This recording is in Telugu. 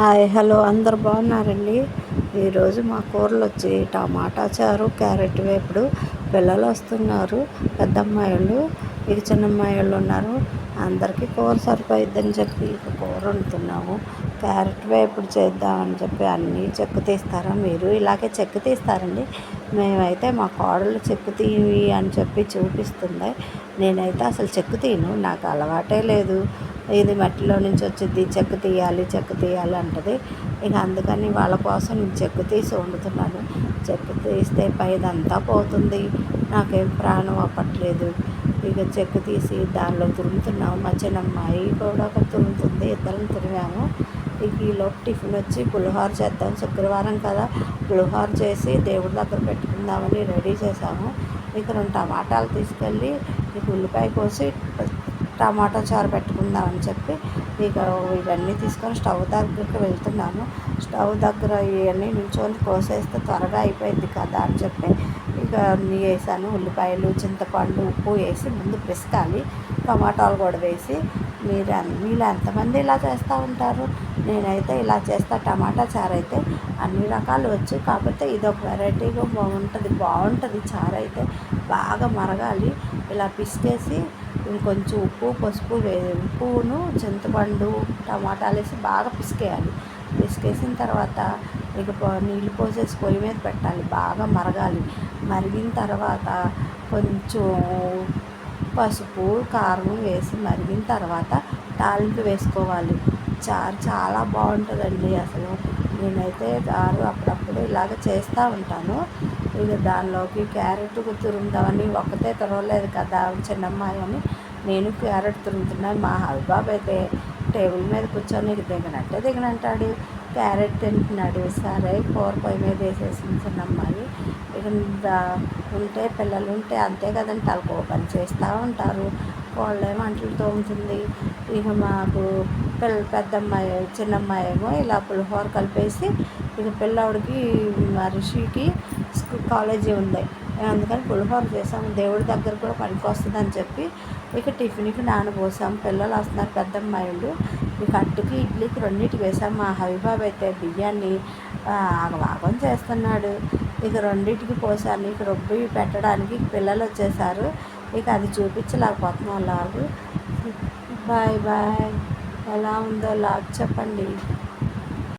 హాయ్ హలో అందరు బాగున్నారండి? ఈరోజు మా కూరలు వచ్చి టమాటా చారు క్యారెట్ వేపుడు పిల్లలు వస్తున్నారు పెద్ద అమ్మాయిలు ఇక చిన్న అమ్మాయిలు ఉన్నారు. అందరికీ కూర సరిపోయిద్దని చెప్పి ఇక కూర వండుతున్నాము. క్యారెట్ వేపుడు చేద్దామని చెప్పి అన్నీ చెక్కు తీస్తారా? మీరు ఇలాగే చెక్కు తీస్తారండి. మేమైతే మా కోడలు చెక్కు తీవి అని చెప్పి చూపిస్తుంది. నేనైతే అసలు చెక్కు తీయను నాకు అలవాటే లేదు. ఇది మట్టిలో నుంచి వచ్చింది చెక్కు తీయాలి చెక్కు తీయాలి అంటది. ఇక అందుకని వాళ్ళ కోసం నేను చెక్కు తీసి వండుతున్నాను. చెక్కు తీస్తే పైదంతా పోతుంది. నాకేం ప్రాణం అవ్వట్లేదు. ఇక చెక్కు తీసి దానిలో తురుముతున్నాము. మా చిన్నమ్మాయి కూడా ఒక తురుముతుంది. ఇద్దరం తురిమాము ఇక ఈలోపు టిఫిన్ వచ్చి పులిహోర చేద్దాం. శుక్రవారం కదా. పులిహోర చేసి దేవుడి దగ్గర పెట్టుకుందామని రెడీ చేసాము ఇక రెండు టమాటాలు తీసుకెళ్ళి ఇక ఉల్లిపాయ కోసి టమాటా చారు పెట్టుకుందామని చెప్పి ఇక ఇవన్నీ తీసుకొని స్టవ్ దగ్గరికి వెళ్తున్నాను. స్టవ్ దగ్గర ఇవన్నీ నిల్చొని కోసేస్తే త్వరగా అయిపోయింది కదా అని చెప్పి ఇక అన్నీ వేసాను. ఉల్లిపాయలు చింతపండు ఉప్పు వేసి ముందు పిసకాలి. టమాటాలు కూడా వేసి మీరు మీరు ఎంతమంది ఇలా చేస్తూ ఉంటారు? నేనైతే ఇలా చేస్తా. టమాటా చారు అయితే అన్ని రకాలు వచ్చు. కాకపోతే ఇది ఒక వెరైటీగా బాగుంటుంది. బాగుంటుంది చారు అయితే. బాగా మరగాలి. ఇలా పిసికేసి ఇంకొంచెం ఉప్పు పసుపు వే ఉప్పును చింతపండు టమాటాలు వేసి బాగా పిసికేయాలి. పిసికేసిన తర్వాత ఇక నీళ్ళు పోసేసి పొయ్యి మీద పెట్టాలి. బాగా మరగాలి. మరిగిన తర్వాత కొంచెం పసుపు కారం వేసి మరిగిన తర్వాత తాలింపు వేసుకోవాలి. చారు చాలా బాగుంటుందండి అసలు. నేనైతే చారు అప్పుడప్పుడు ఇలాగ చేస్తూ ఉంటాను. ఇక దానిలోకి క్యారెట్ తురుముదామని ఒక్కతే తురవలేదు కదా చిన్నమ్మాయి అని. నేను క్యారెట్ తురుముతున్నాను మా హస్బాబ్ అయితే టేబుల్ మీద కూర్చొని దిగనంటే దిగనంటాడు. క్యారెట్ తింటున్నాడు. సరే కూర పొయ్యి మీద వేసేసింది చిన్నమ్మాయి. ఇక ఉంటే పిల్లలు ఉంటే అంతే కదండి తలకు పని చేస్తూ ఉంటారు. వాళ్ళేమో వంటలు తోముతుంది. ఇక మాకు పిల్ల పెద్ద అమ్మాయి చిన్న అమ్మాయి ఏమో ఇలా పులిహోర కలిపేసి ఇక పిల్లవాడికి రిషికి స్కూల్ కాలేజీ ఉంది. అందుకని పులిహోర చేసాము దేవుడి దగ్గర కూడా పనికి అని చెప్పి ఇక టిఫిన్కి నానబోసాం. పిల్లలు వస్తున్నారు పెద్ద అమ్మాయిలు ఇక అట్టుకి ఇడ్లీకి రెండింటికి వేసాం. మా హవిబాబు అయితే బియ్యాన్ని ఆగవాగం చేస్తున్నాడు. ఇక రెండింటికి పోసాను. ఇక రొబ్బి పెట్టడానికి పిల్లలు వచ్చేసారు. ఇక అది చూపించలేకపోతున్నాం లాగు. Bye bye. ఎలా ఉందో లాగ్ చెప్పండి.